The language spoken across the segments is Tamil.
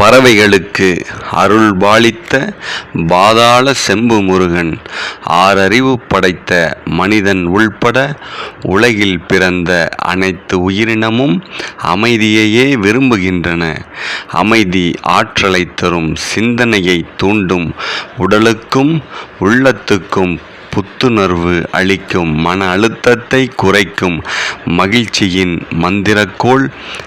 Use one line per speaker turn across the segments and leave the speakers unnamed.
பறவைகளுக்கு அருள் பாலித்த பாதாள செம்பு முருகன் ஆறறிவு படைத்த மனிதன் உள்பட உலகில் பிறந்த அனைத்து உயிரினமும் அமைதியையே விரும்புகின்றன. அமைதி ஆற்றலை தரும் சிந்தனையை தூண்டும் உடலுக்கும் உள்ளத்துக்கும் புத்துணர்வு அளிக்கும் மன அழுத்தத்தை குறைக்கும் மகிழ்ச்சியின் மந்திரக்கோள்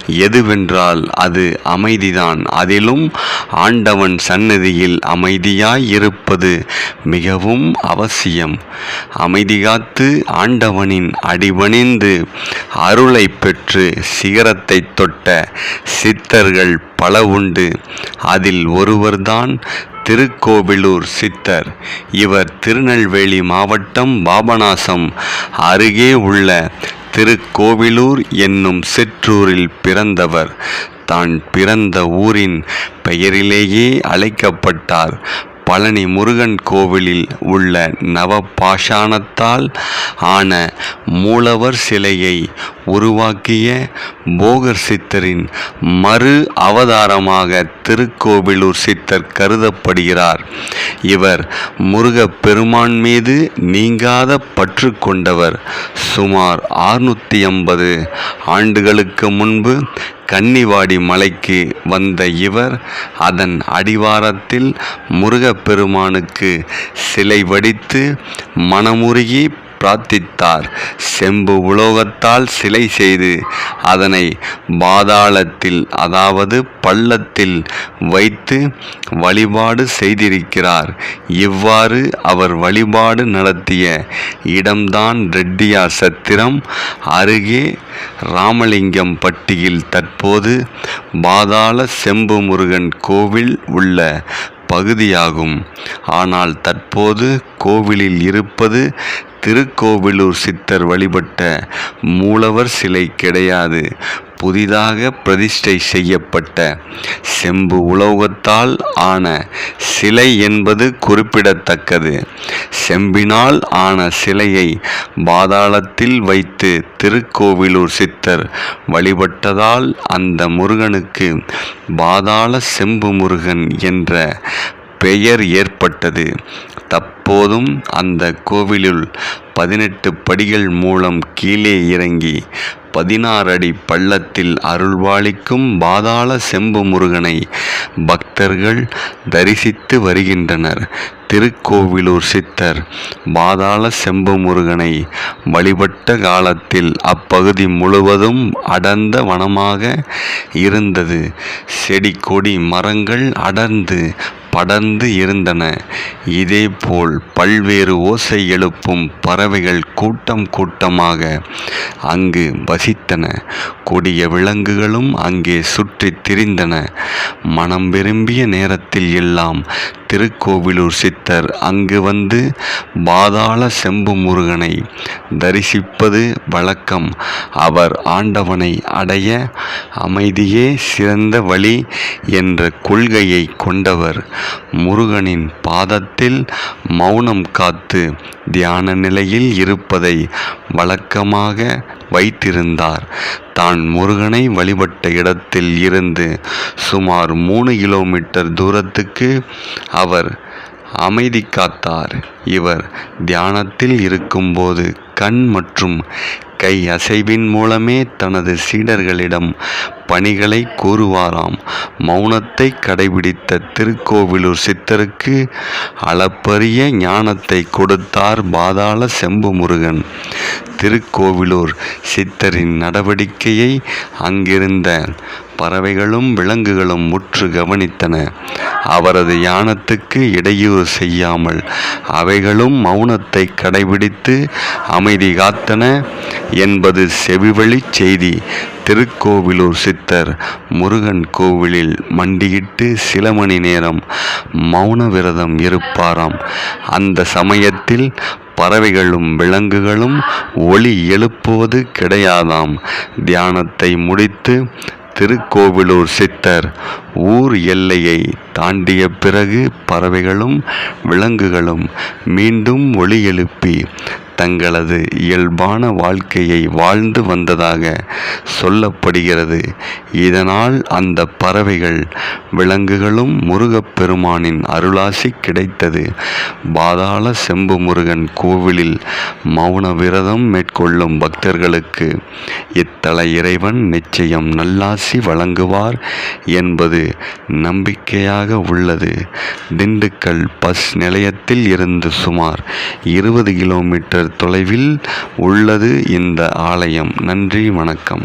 எதுவென்றால் அது அமைதிதான். அதிலும் ஆண்டவன் சந்நிதியில் அமைதியாய் இருப்பது மிகவும் அவசியம். அமைதி காத்து ஆண்டவனின் அடிபணிந்து அருளை பெற்று சிகரத்தை தொட்ட சித்தர்கள் பல உண்டு. அதில் ஒருவர்தான் திருக்கோவிலூர் சித்தர். இவர் திருநெல்வேலி மாவட்டம் பாபநாசம் அருகே உள்ள திருக்கோவிலூர் என்னும் சிற்றூரில் பிறந்தவர். தான் பிறந்த ஊரின் பெயரிலேயே அழைக்கப்பட்டார். பழனி முருகன் கோவிலில் உள்ள நவபாஷாணத்தால் ஆன மூலவர் சிலையை உருவாக்கிய போகர் சித்தரின் மறு அவதாரமாக திருக்கோவிலூர் சித்தர் கருதப்படுகிறார். இவர் முருக பெருமான் மீது நீங்காத பற்று கொண்டவர். சுமார் ஆறுநூற்றி ஐம்பது ஆண்டுகளுக்கு முன்பு கன்னிவாடி மலைக்கு வந்த இவர் அதன் அடிவாரத்தில் முருகப்பெருமானுக்கு சிலை வடித்து மனமுருகி பிரார்த்தித்தார். செம்பு உலோகத்தால் சிலை செய்து அதனை பாதாளத்தில் அதாவது பள்ளத்தில் வைத்து வழிபாடு செய்திருக்கிறார். இவ்வாறு அவர் வழிபாடு நடத்திய இடம்தான் ரெட்டியா சத்திரம் அருகே ராமலிங்கம் பட்டியில் தற்போது பாதாள செம்பு முருகன் கோவில் உள்ள பகுதியாகும். ஆனால் தற்போது கோவிலில் இருப்பது திருக்கோவிலூர் சித்தர் வழிபட்ட மூலவர் சிலை கிடையாது. புதிதாக பிரதிஷ்டை செய்யப்பட்ட செம்பு உலோகத்தால் ஆன சிலை என்பது குறிப்பிடத்தக்கது. செம்பினால் ஆன சிலையை பாதாளத்தில் வைத்து திருக்கோவிலூர் சித்தர் வழிபட்டதால் அந்த முருகனுக்கு பாதாள செம்பு முருகன் என்ற பெயர் ஏற்பட்டது. தப் போதும் அந்த கோவிலுள் பதினெட்டு படிகள் மூலம் கீழே இறங்கி பதினாறு அடி பள்ளத்தில் அருள்வாளிக்கும் பாதாள செம்பு முருகனை பக்தர்கள் தரிசித்து வருகின்றனர். திருக்கோவிலூர் சித்தர் பாதாள செம்பு முருகனை வழிபட்ட காலத்தில் அப்பகுதி முழுவதும் அடர்ந்த வனமாக இருந்தது. செடி கொடி மரங்கள் அடர்ந்து படர்ந்து இருந்தன. இதேபோல் பல்வேறு ஓசை எழுப்பும் பறவைகள் கூட்டம் கூட்டமாக அங்கு வசித்தன. கொடிய விலங்குகளும் அங்கே சுற்றி திரிந்தன. மனம் விரும்பிய நேரத்தில் எல்லாம் திருக்கோவிலூர் சித்தர் அங்கு வந்து பாதாள செம்பு முருகனை தரிசிப்பது வழக்கம். அவர் ஆண்டவனை அடைய அமைதியே சிறந்த வழி என்ற கொள்கையை கொண்டவர். முருகனின் பாதத்தில் மௌனம் காத்து தியான நிலையில் இருப்பதை வழக்கமாக வைத்திருந்தார். தான் முருகனை வழிபட்ட இடத்தில் இருந்து சுமார் மூணு கிலோமீட்டர் தூரத்துக்கு அவர் அமைதி காத்தார். இவர் தியானத்தில் இருக்கும்போது கண் மற்றும் கை அசைவின் மூலமே தனது சீடர்களிடம் பணிகளை கூறுவாராம். மௌனத்தை கடைபிடித்த திருக்கோவிலூர் சித்தருக்கு அளப்பரிய ஞானத்தை கொடுத்தார் பாதாள செம்பு முருகன் திருக்கோவிலூர் சித்தரின் நடவடிக்கையை அங்கிருந்த பறவைகளும் விலங்குகளும் முற்று கவனித்தன. அவரது யானத்துக்கு இடையூறு செய்யாமல் அவைகளும் மௌனத்தை கடைபிடித்து அமைதி காத்தன என்பது செவிவழி செய்தி. திருக்கோவிலூர் சித்தர் முருகன் கோவிலில் மண்டியிட்டு சில மணி நேரம் மௌன விரதம் இருப்பாராம். அந்த சமயத்தில் பறவைகளும் விலங்குகளும் ஒளி எழுப்புவது கிடையாதாம். தியானத்தை முடித்து திருக்கோவிலூர் சித்தர் ஊர் எல்லையை தாண்டிய பிறகு பறவைகளும் விலங்குகளும் மீண்டும் ஒலி எழுப்பி தங்களது இயல்பான வாழ்க்கையை வாழ்ந்து வந்ததாக சொல்லப்படுகிறது. இதனால் அந்த பறவைகள் விலங்குகளும் முருகப்பெருமானின் அருளாசி கிடைத்தது. பாதாள செம்பு முருகன் கோவிலில் மௌன விரதம் மேற்கொள்ளும் பக்தர்களுக்கு இத்தல இறைவன் நிச்சயம் நல்லாசி வழங்குவார் என்பது நம்பிக்கையாக உள்ளது. திண்டுக்கல் பஸ் நிலையத்தில் இருந்து சுமார் இருபது கிலோமீட்டர் கிலோமீட்டர் தொலைவில் உள்ளது இந்த ஆலயம். நன்றி வணக்கம்.